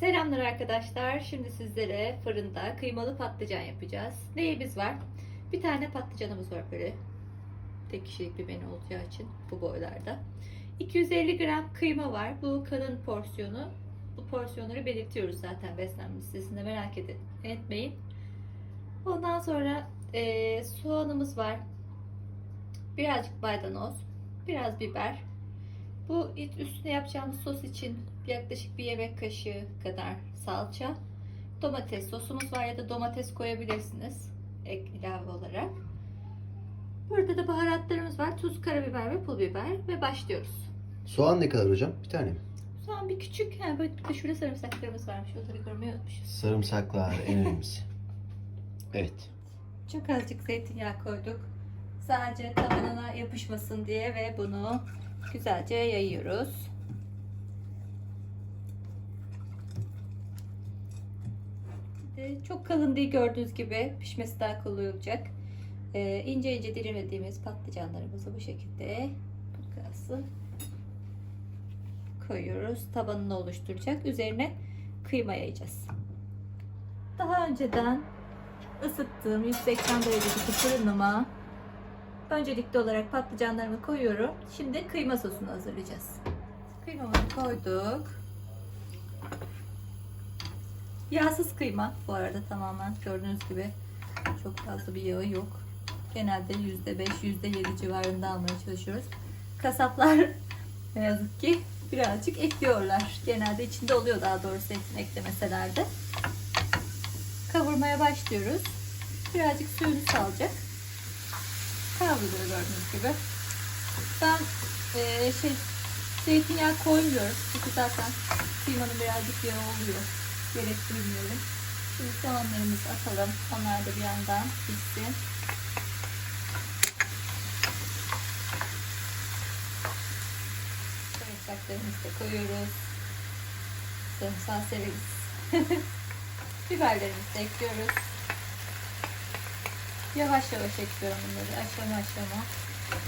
Selamlar arkadaşlar. Şimdi sizlere fırında kıymalı patlıcan yapacağız. Neyimiz var? Bir tane patlıcanımız var böyle. Tek kişilik bir menü olacağı için bu boylarda. 250 gram kıyma var. Bu kalın porsiyonu. Bu porsiyonları belirtiyoruz zaten beslenme listesinde merak edin, etmeyin. Ondan sonra eee, soğanımız var. Birazcık maydanoz. Biraz biber. Bu üstüne yapacağımız sos için yaklaşık bir yemek kaşığı kadar salça. Domates sosumuz var ya da domates koyabilirsiniz ek ilave olarak. Burada da baharatlarımız var. Tuz, karabiber ve pul biber ve başlıyoruz. Soğan ne kadar hocam? Bir tane mi? Soğan bir küçük, yani böyle bir de şurada sarımsaklarımız varmış. Onları görmeyi unutmuşuz. Sarımsaklar en önemlisi. Evet. Çok azıcık zeytinyağı koyduk. Sadece tabanına yapışmasın diye ve bunu güzelce yayıyoruz. Çok kalın değil gördüğünüz gibi pişmesi daha kolay olacak. Ee, ince ince dilimlediğimiz patlıcanlarımızı bu şekilde burası koyuyoruz. Tabanını oluşturacak. Üzerine kıyma yayacağız. Daha önceden ısıttığım 180 derecedeki fırınıma öncelikli olarak patlıcanlarımı koyuyorum. Şimdi kıyma sosunu hazırlayacağız. Kıymamızı koyduk. Yağsız kıyma bu arada tamamen gördüğünüz gibi çok fazla bir yağı yok. Genelde %5, %7 civarında almaya çalışıyoruz. Kasaplar ne yazık ki birazcık ekliyorlar. Genelde içinde oluyor daha doğrusu etin eklemeseler de kavurmaya başlıyoruz. Birazcık suyunu salacak. Kavruluyor gördüğünüz gibi. Ben eee, şey zeytinyağı koymuyorum. Çünkü zaten kıymanın birazcık yağı oluyor. Gerek duymuyorum. Şimdi soğanlarımızı atalım. Onlar da bir yandan pişsin. Sarımsaklarımızı da koyuyoruz. Sarımsağı severiz. Biberlerimizi de ekliyoruz. Yavaş yavaş ekliyorum bunları aşama aşama.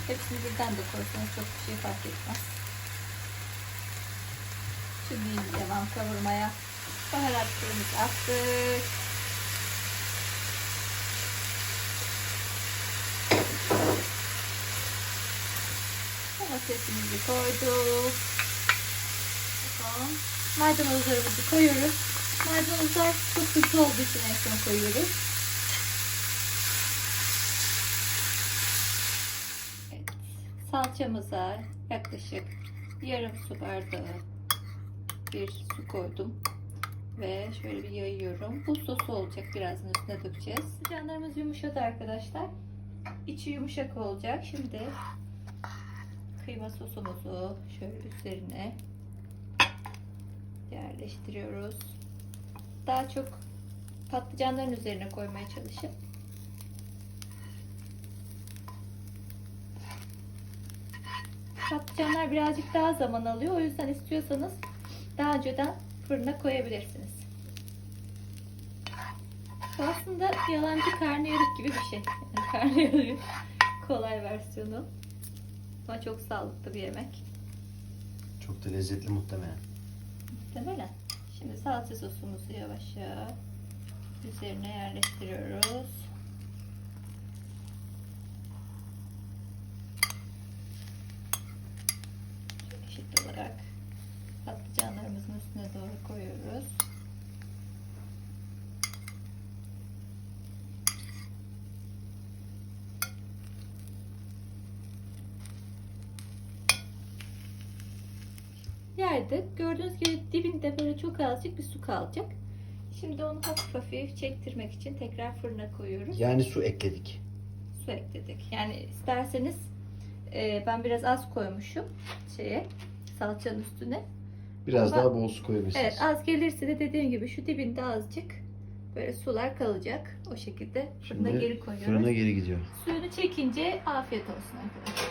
Hepsini birden de koysanız çok bir şey fark etmez. Şimdi devam kavurmaya. Baharatlarımızı attık. Domatesimizi koyduk. Tamam. Maydanozlarımızı koyuyoruz. Maydanozlar çok hızlı olduğu için en son koyuyoruz. Evet. Salçamıza yaklaşık yarım su bardağı bir su koydum. Ve şöyle bir yayıyorum. Bu sosu olacak. Birazdan üstüne dökeceğiz. Canlarımız yumuşadı arkadaşlar. İçi yumuşak olacak. Şimdi kıyma sosumuzu şöyle üzerine yerleştiriyoruz. Daha çok patlıcanların üzerine koymaya çalışın. Patlıcanlar birazcık daha zaman alıyor. O yüzden istiyorsanız daha önceden fırına koyabilirsiniz. Bu aslında yalancı karnıyarık gibi bir şey. Yani karnıyarık kolay versiyonu. Ama çok sağlıklı bir yemek. Çok da lezzetli muhtemelen. Muhtemelen. Şimdi salça sosumuzu yavaşça üzerine yerleştiriyoruz. Eşit olarak patlıcanlarımızın üstüne doğru koyuyoruz. Yardık. Gördüğünüz gibi dibinde böyle çok azıcık bir su kalacak. Şimdi onu hafif hafif çektirmek için tekrar fırına koyuyoruz. Yani su ekledik. Su ekledik. Yani isterseniz e, ben biraz az koymuşum şeye salçanın üstüne. Biraz Ama- daha bol su koyabilirsiniz. Evet az gelirse de dediğim gibi şu dibinde azıcık böyle sular kalacak. O şekilde fırına Şimdi geri koyuyoruz. Fırına geri gidiyor. Suyunu çekince afiyet olsun arkadaşlar.